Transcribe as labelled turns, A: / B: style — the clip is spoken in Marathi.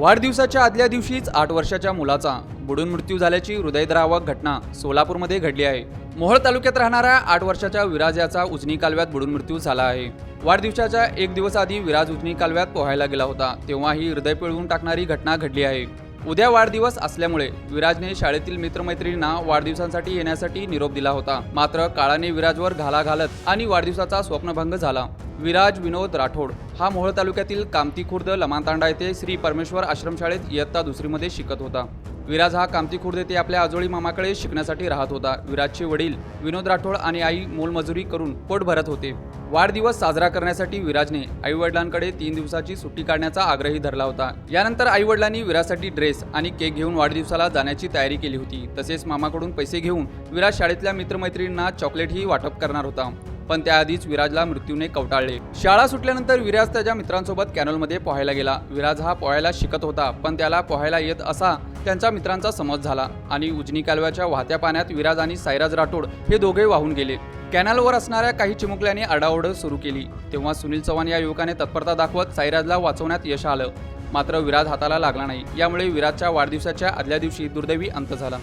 A: वाढदिवसाच्या आदल्या दिवशीच आठ वर्षाच्या मुलाचा बुडून मृत्यू झाल्याची हृदयद्रावक घटना सोलापूरमध्ये घडली आहे. मोहोळ तालुक्यात राहणाऱ्या आठ वर्षाच्या विराज याचा उजनी कालव्यात बुडून मृत्यू झाला आहे. वाढदिवसाच्या एक दिवस आधी विराज उजनी कालव्यात पोहायला गेला होता. तेव्हा ही हृदय पिळवून टाकणारी घटना घडली आहे. उद्या वाढदिवस असल्यामुळे विराजने शाळेतील मित्रमैत्रिणींना वाढदिवसांसाठी येण्यासाठी निरोप दिला होता. मात्र काळाने विराजवर घाला घालत आणि वाढदिवसाचा स्वप्नभंग झाला. विराज विनोद राठोड हा मोहोळ तालुक्यातील कामती खुर्द लमातांडा येथे श्री परमेश्वर आश्रमशाळेत इयत्ता दुसरीमध्ये शिकत होता. विराज हा कामती खुर्द येथे आपल्या आजोळी मामाकडे शिकण्यासाठी राहत होता. विराजचे वडील विनोद राठोड आणि आई मोलमजुरी करून पोट भरत होते. वाढदिवस साजरा करण्यासाठी विराजने आई वडिलांकडे तीन दिवसाची सुट्टी काढण्याचा आग्रही धरला होता. यानंतर आई वडिलांनी विराजसाठी ड्रेस आणि केक घेऊन वाढदिवसाला जाण्याची तयारी केली होती. तसेच मामाकडून पैसे घेऊन विराज शाळेतल्या मित्रमैत्रिणींना चॉकलेटही वाटप करणार होता. पण त्याआधीच विराजला मृत्यूने कवटाळले. शाळा सुटल्यानंतर विराज त्याच्या मित्रांसोबत कॅनलमध्ये पोहायला गेला. विराज हा पोहायला शिकत होता पण त्याला पोहायला येत असा त्यांच्या मित्रांचा समज झाला आणि उजनी कालव्याच्या वाहत्या पाण्यात विराज आणि सायराज राठोड हे दोघे वाहून गेले. कॅनलवर असणाऱ्या काही चिमुकल्याने आडाओढ सुरू केली. तेव्हा सुनील चव्हाण या युवकाने तत्परता दाखवत सायराजला वाचवण्यात यश आलं. मात्र विराज हाताला लागला नाही. यामुळे विराजच्या वाढदिवसाच्या आदल्या दिवशी दुर्दैवी अंत झाला.